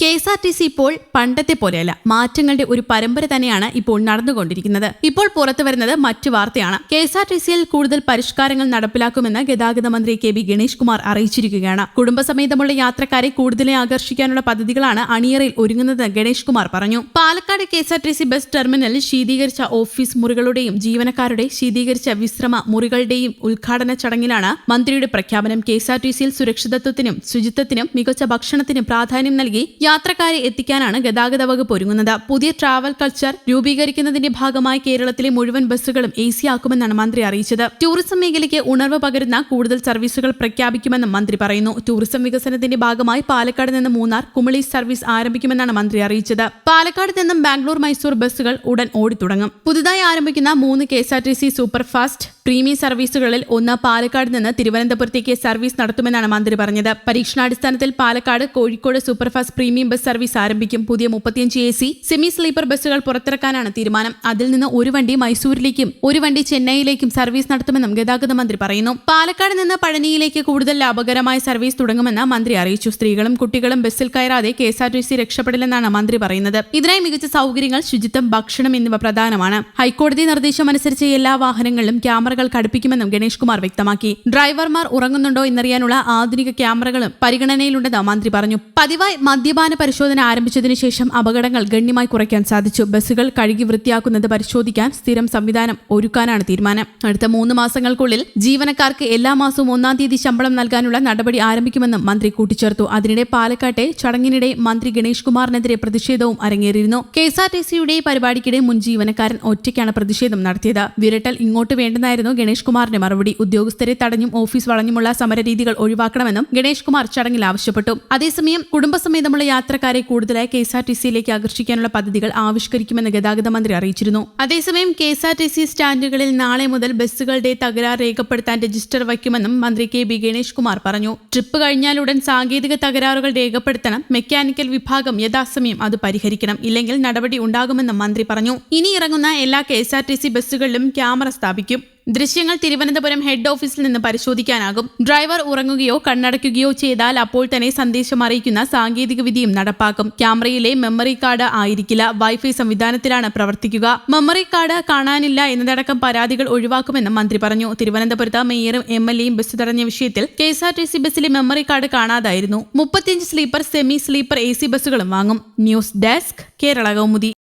K S R T C ഇപ്പോൾ പണ്ടത്തെ പോലെയല്ല. മാറ്റങ്ങളുടെ ഒരു പരമ്പര തന്നെയാണ് ഇപ്പോൾ നടന്നുകൊണ്ടിരിക്കുന്നത്. ഇപ്പോൾ പുറത്തു വരുന്നത് മറ്റു വാർത്തയാണ്. കെ എസ് ആർ ടി സിയിൽ കൂടുതൽ പരിഷ്കാരങ്ങൾ നടപ്പിലാക്കുമെന്ന് ഗതാഗത മന്ത്രി കെ ബി ഗണേഷ് കുമാർ അറിയിച്ചിരിക്കുകയാണ്. കുടുംബസമേതമുള്ള യാത്രക്കാരെ കൂടുതലായി ആകർഷിക്കാനുള്ള പദ്ധതികളാണ് അണിയറയിൽ ഒരുങ്ങുന്നത് ഗണേഷ് കുമാർ പറഞ്ഞു. Palakkad K S R T C bus ടെർമിനലിൽ ശീതീകരിച്ച ഓഫീസ് മുറികളുടെയും ജീവനക്കാരുടെ ശീതീകരിച്ച വിശ്രമ മുറികളുടെയും ഉദ്ഘാടന ചടങ്ങിലാണ് മന്ത്രിയുടെ പ്രഖ്യാപനം. കെ എസ് ആർ ടി സിയിൽ സുരക്ഷിതത്വത്തിനും ശുചിത്വത്തിനും മികച്ച ഭക്ഷണത്തിനും പ്രാധാന്യം നൽകി യാത്രക്കാരെ എത്തിക്കാനാണ് ഗതാഗത വകുപ്പ് ഒരുങ്ങുന്നത്. പുതിയ ട്രാവൽ കൾച്ചർ രൂപീകരിക്കുന്നതിന്റെ ഭാഗമായി കേരളത്തിലെ മുഴുവൻ ബസ്സുകളും എ സി ആക്കുമെന്നാണ് മന്ത്രി അറിയിച്ചത്. ടൂറിസം മേഖലയ്ക്ക് ഉണർവ് പകരുന്ന കൂടുതൽ സർവീസുകൾ പ്രഖ്യാപിക്കുമെന്നും മന്ത്രി പറയുന്നു. ടൂറിസം വികസനത്തിന്റെ ഭാഗമായി പാലക്കാട് നിന്ന് മൂന്നാർ കുമളി സർവീസ് ആരംഭിക്കുമെന്നാണ് മന്ത്രി അറിയിച്ചത്. പാലക്കാട് നിന്നും ബാംഗ്ലൂർ മൈസൂർ ബസ്സുകൾ ഉടൻ ഓടിത്തുടങ്ങും. പുതുതായി ആരംഭിക്കുന്ന മൂന്ന് K S R T C super fast premium സർവീസുകളിൽ ഒന്ന് പാലക്കാട് നിന്ന് തിരുവനന്തപുരത്തേക്ക് സർവീസ് നടത്തുമെന്നാണ് മന്ത്രി പറഞ്ഞത്. പരീക്ഷണാടിസ്ഥാനത്തിൽ Palakkad Kozhikode superfast premium bus service ആരംഭിക്കും. പുതിയ മുപ്പത്തിയഞ്ച് എ സി സെമി സ്ലീപ്പർ ബസ്സുകൾ പുറത്തിറക്കാനാണ് തീരുമാനം. അതിൽ നിന്ന് ഒരു വണ്ടി മൈസൂരിലേക്കും ഒരു വണ്ടി ചെന്നൈയിലേക്കും സർവീസ് നടത്തുമെന്നും ഗതാഗത മന്ത്രി പറയുന്നു. പാലക്കാട് നിന്ന് പഴനിയിലേക്ക് കൂടുതൽ ലാഭകരമായ സർവീസ് തുടങ്ങുമെന്ന് മന്ത്രി അറിയിച്ചു. സ്ത്രീകളും കുട്ടികളും ബസ്സിൽ കയറാതെ K S R T C രക്ഷപ്പെടില്ലെന്നാണ് മന്ത്രി പറയുന്നത്. ഇതിനായി മികച്ച സൗകര്യങ്ങൾ ശുചിത്വം ഭക്ഷണം എന്നിവ പ്രധാനമാണ്. ഹൈക്കോടതി നിർദ്ദേശം അനുസരിച്ച് എല്ലാ വാഹനങ്ങളിലും ക്യാമറകൾ ഘടിപ്പിക്കുമെന്നും ഗണേഷ് കുമാർ വ്യക്തമാക്കി. ഡ്രൈവർമാർ ഉറങ്ങുന്നുണ്ടോ എന്നറിയാനുള്ള ആധുനിക ക്യാമറകളും പരിഗണനയിലുണ്ടെന്ന് മന്ത്രി പറഞ്ഞു. പതിവായി മദ്യപാന പരിശോധന ആരംഭിച്ചതിനു ശേഷം അപകടങ്ങൾ ഗണ്യമായി കുറയ്ക്കാൻ സാധിച്ചു. ബസ്സുകൾ കഴുകി വൃത്തിയാക്കുന്നത് പരിശോധിക്കാൻ സ്ഥിരം സംവിധാനം ഒരുക്കാനാണ് തീരുമാനം. അടുത്ത മൂന്ന് മാസങ്ങൾക്കുള്ളിൽ ജീവനക്കാർക്ക് എല്ലാ മാസവും ഒന്നാം തീയതി ശമ്പളം നൽകാനുള്ള നടപടി ആരംഭിക്കുമെന്നും മന്ത്രി കൂട്ടിച്ചേർത്തു. അതിനിടെ പാലക്കാട്ടെ ചടങ്ങിനിടെ മന്ത്രി ഗണേഷ് കുമാറിനെതിരെ പ്രതിഷേധവും അരങ്ങേറിയിരുന്നു. കെ എസ് ആർ ടി സിയുടെ പരിപാടിക്കിടെ മുൻ ജീവനക്കാരൻ ഒറ്റയ്ക്കാണ് പ്രതിഷേധം നടത്തിയത്. വിരട്ടൽ ഇങ്ങോട്ട് വേണ്ടെന്നായിരുന്നു ഗണേഷ് കുമാറിന്റെ മറുപടി. ഉദ്യോഗസ്ഥരെ തടഞ്ഞും ഓഫീസ് വളഞ്ഞുമുള്ള സമരരീതികൾ ഒഴിവാക്കണമെന്നും ഗണേഷ് കുമാർ ചടങ്ങിൽ ആവശ്യപ്പെട്ടു. അതേസമയം കുടുംബസമേതമുള്ള യാത്രക്കാരെ കൂടുതലായി കെ എസ് ആർ ടി സിയിലേക്ക് ആകർഷിക്കാനുള്ള പദ്ധതികൾ ആവിഷ്കരിക്കുമെന്ന് ഗതാഗത മന്ത്രി അറിയിച്ചിരുന്നു. അതേസമയം K S R T C സ്റ്റാൻഡുകളിൽ നാളെ മുതൽ ബസ്സുകളുടെ തകരാർ രേഖപ്പെടുത്താൻ രജിസ്റ്റർ വയ്ക്കുമെന്നും മന്ത്രി കെ ബി ഗണേഷ് കുമാർ പറഞ്ഞു. ട്രിപ്പ് കഴിഞ്ഞാലുടൻ സാങ്കേതിക തകരാറുകൾ രേഖപ്പെടുത്തണം. മെക്കാനിക്കൽ വിഭാഗം യഥാസമയം അത് പരിഹരിക്കണം. ഇല്ലെങ്കിൽ നടപടി ഉണ്ടാകുമെന്നും മന്ത്രി പറഞ്ഞു. ഇനി ഇറങ്ങുന്ന എല്ലാ K S R T C ബസ്സുകളിലും camera സ്ഥാപിക്കും. ദൃശ്യങ്ങൾ തിരുവനന്തപുരം ഹെഡ് ഓഫീസിൽ നിന്ന് പരിശോധിക്കാനാകും. ഡ്രൈവർ ഉറങ്ങുകയോ കണ്ണടയ്ക്കുകയോ ചെയ്താൽ അപ്പോൾ തന്നെ സന്ദേശം അറിയിക്കുന്ന സാങ്കേതിക വിദ്യയും നടപ്പാക്കും. ക്യാമറയിലെ മെമ്മറി കാർഡ് ആയിരിക്കില്ല. വൈഫൈ സംവിധാനത്തിലാണ് പ്രവർത്തിക്കുക. മെമ്മറി കാർഡ് കാണാനില്ല എന്നതടക്കം പരാതികൾ ഒഴിവാക്കുമെന്നും മന്ത്രി പറഞ്ഞു. തിരുവനന്തപുരത്ത് മേയറും എം എൽ എയും ബസ് തടഞ്ഞ വിഷയത്തിൽ K S R T C ബസ്സിലെ മെമ്മറി കാർഡ് കാണാതായിരുന്നു. മുപ്പത്തിയഞ്ച് sleeper semi sleeper A C ബസ്സുകളും വാങ്ങും. News desk Kerala Kaumudi.